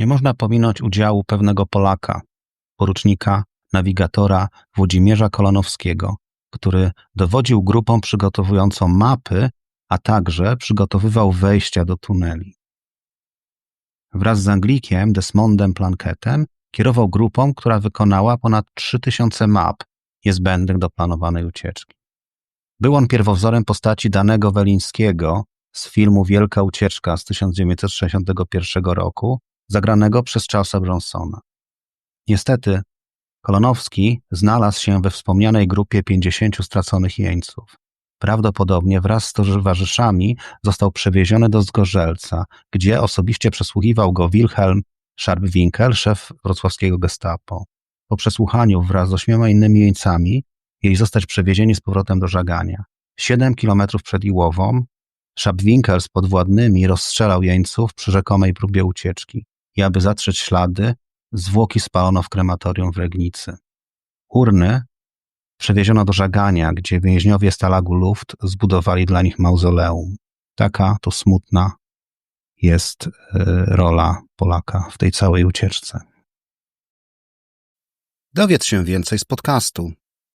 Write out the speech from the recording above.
Nie można pominąć udziału pewnego Polaka, porucznika, nawigatora Włodzimierza Kolonowskiego, który dowodził grupą przygotowującą mapy, a także przygotowywał wejścia do tuneli. Wraz z Anglikiem Desmondem Planketem kierował grupą, która wykonała ponad 3000 map niezbędnych do planowanej ucieczki. Był on pierwowzorem postaci danego Welińskiego z filmu Wielka Ucieczka z 1961 roku, zagranego przez Charlesa Bronsona. Niestety, Kolonowski znalazł się we wspomnianej grupie 50 straconych jeńców. Prawdopodobnie wraz z towarzyszami został przewieziony do Zgorzelca, gdzie osobiście przesłuchiwał go Wilhelm Scharpwinkel, szef wrocławskiego gestapo. Po przesłuchaniu wraz z ośmioma innymi jeńcami mieli zostać przewiezieni z powrotem do Żagania. Siedem kilometrów przed Iłową Scharpwinkel z podwładnymi rozstrzelał jeńców przy rzekomej próbie ucieczki i aby zatrzeć ślady, zwłoki spalono w krematorium w Regnicy. Urny przewieziono do Żagania, gdzie więźniowie Stalagu Luft zbudowali dla nich mauzoleum. Taka to smutna jest y, rola Polaka w tej całej ucieczce. Dowiedz się więcej z podcastu